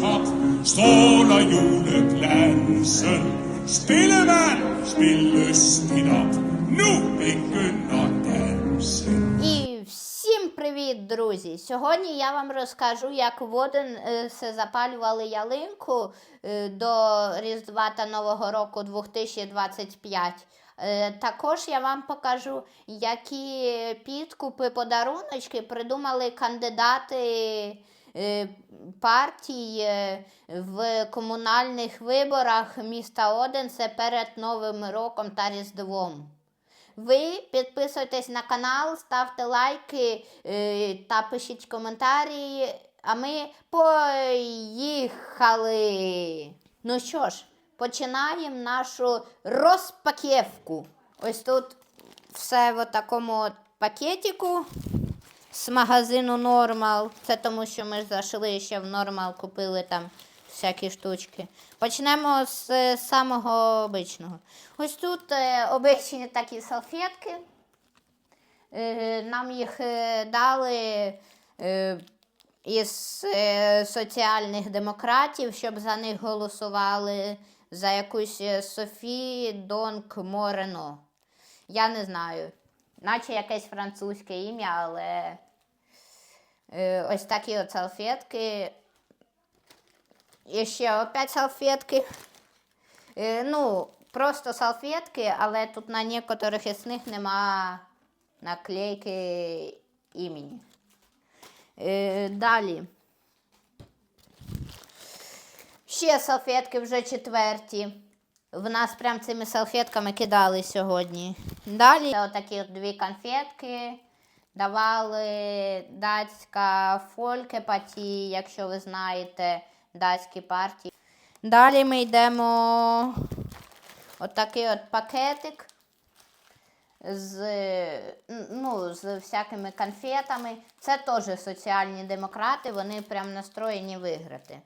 top stråler juleglansen. Spillemand, spil lystigt op. Nu begynder dansen. І всім привіт, друзі! Сьогодні я вам розкажу, як в Оденсе запалювали ялинку е, до Різдва та Нового року 2025. Е, Також я вам покажу, які підкупи, подаруночки придумали кандидати е, партій е, в комунальних виборах міста Оденсе перед Новим роком та Різдвом. Ви підписуйтесь на канал, ставте лайки е, та пишіть коментарі. А ми поїхали. Ну що ж, починаємо нашу розпаківку. Ось тут все в такому от пакетику з магазину Нормал. Це тому, що ми зайшли ще в Нормал, купили там всякі штучки. Почнемо з е, самого обичного. Ось тут е, обичні такі салфетки. Е, нам їх дали із соціальних демократів, щоб за них голосували за якусь Софі Донк Морено. Я не знаю. Наче якесь французьке ім'я, але е, ось такі от салфетки. І ще опять салфетки. Е, ну, просто салфетки, але тут на некоторих із них нема наклейки імені. Е, далі. Ще салфетки вже четверті. В нас прям цими салфетками кидали сьогодні. Далі отакі от дві конфетки. Давали датська фолькепаті, якщо ви знаєте датські партії. Далі ми йдемо отакий от пакетик з, ну, з всякими конфетами. Це теж соціальні демократи, вони прям настроєні виграти.